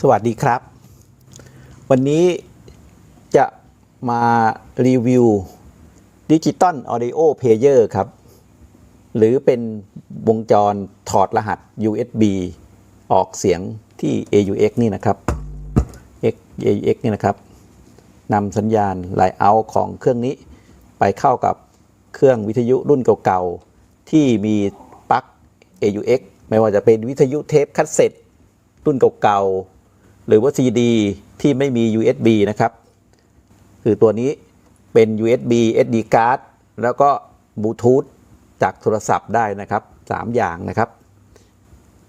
สวัสดีครับ วันนี้จะมารีวิวดิจิตอลออดิโอเพเยอร์ครับ หรือเป็นวงจรถอดรหัส USB ออกเสียงที่ AUX นี่นะครับ X AUX นี่นะครับนำสัญญาณไลน์เอาของเครื่องนี้ ไปเข้ากับเครื่องวิทยุรุ่นเก่าๆ ที่มีปลั๊ก AUX ไม่ว่าจะเป็นวิทยุเทปคัสเซ็ตรุ่นเก่าๆ รือว่า CD ที่ไม่มี USB นะครับ คือตัวนี้เป็น USB SD card แล้วก็บลูทูธจากโทรศัพท์ได้นะครับ 3 อย่างนะครับ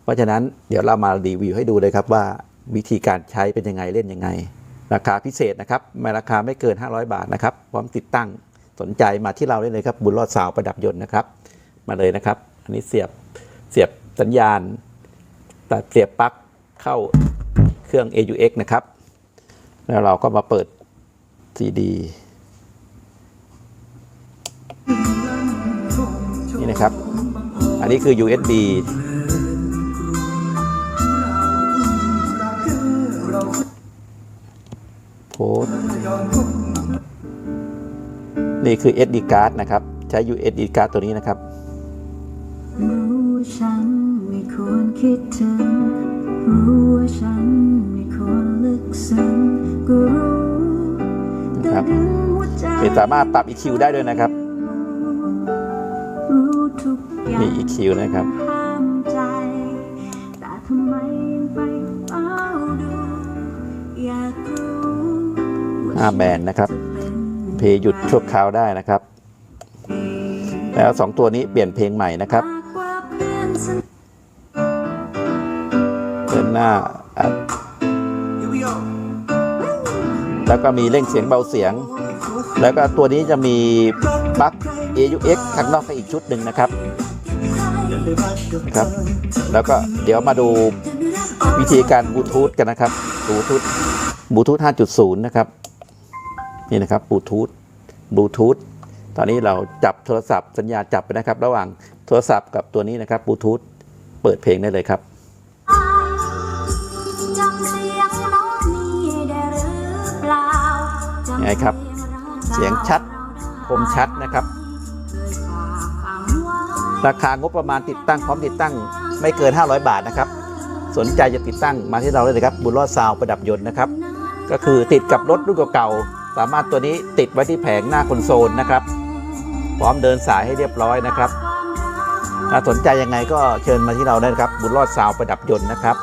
เพราะฉะนั้นเดี๋ยวเรามารีวิวให้ดูเลยครับว่าวิธีการใช้เป็นยังไงเล่นยังไง ราคาพิเศษนะครับไม่ราคาไม่เกิน 500 บาทนะครับ พร้อมติดตั้งสนใจมาที่เราได้เลยครับ บุญรอดสาวประดับยนต์นะครับ มาเลยนะครับ อันนี้เสียบเสียบสัญญาณตัดเสียบปลั๊กเข้า รื่อง AUX นะครับ แล้วเราก็มาเปิด CD นี่นะครับ อันนี้คือ USB โพสนี่คือ SD card นะครับ ใช้ USB card ตัวนี้นะครับรู้ฉันไม่ควรคิดถึงรู้ว่าฉัน สามารถปรับ EQ ได้ด้วยนะครับรู้ทุกอย่างมี EQ นะครับห้ามใจแต่ทำไมยังไปเฝ้าดูอยากรู้ว่าห้าแบนนะครับเป็นเพลงหยุดชั่วคราวได้นะครับ แล้วสองตัวนี้เปลี่ยนเพลงใหม่นะครับมากกว่าเพื่อนสนิทเดินหน้าอัด แล้วก็มีเร่งเสียงเบาเสียง แล้วก็ตัวนี้จะมีปลั๊ก AUX ข้างนอกอีกชุดหนึ่งนะครับครับ แล้วก็เดี๋ยวมาดูวิธีการบลูทูธกันนะครับบลูทูธบลูทูธ5.0 นะครับ นี่นะครับบลูทูธบลูทูธตอนนี้เราจับโทรศัพท์สัญญาจับไปนะครับ ระหว่างโทรศัพท์กับตัวนี้นะครับบลูทูธเปิดเพลงได้เลยครับ ไงครับ เสียงชัดคมชัดนะครับ ราคางบประมาณติดตั้งพร้อมติดตั้งไม่เกิน 500 บาทนะครับ สนใจจะติดตั้งมาที่เราเลยครับ บุญรอดซาวประดับยนต์นะครับ ก็คือติดกับรถรุ่นเก่าๆสามารถตัวนี้ติดไว้ที่แผงหน้าคอนโซลนะครับ พร้อมเดินสายให้เรียบร้อยนะครับถ้าสนใจยังไงก็เชิญมาที่เราได้นะครับ บุญรอดซาวประดับยนต์นะครับ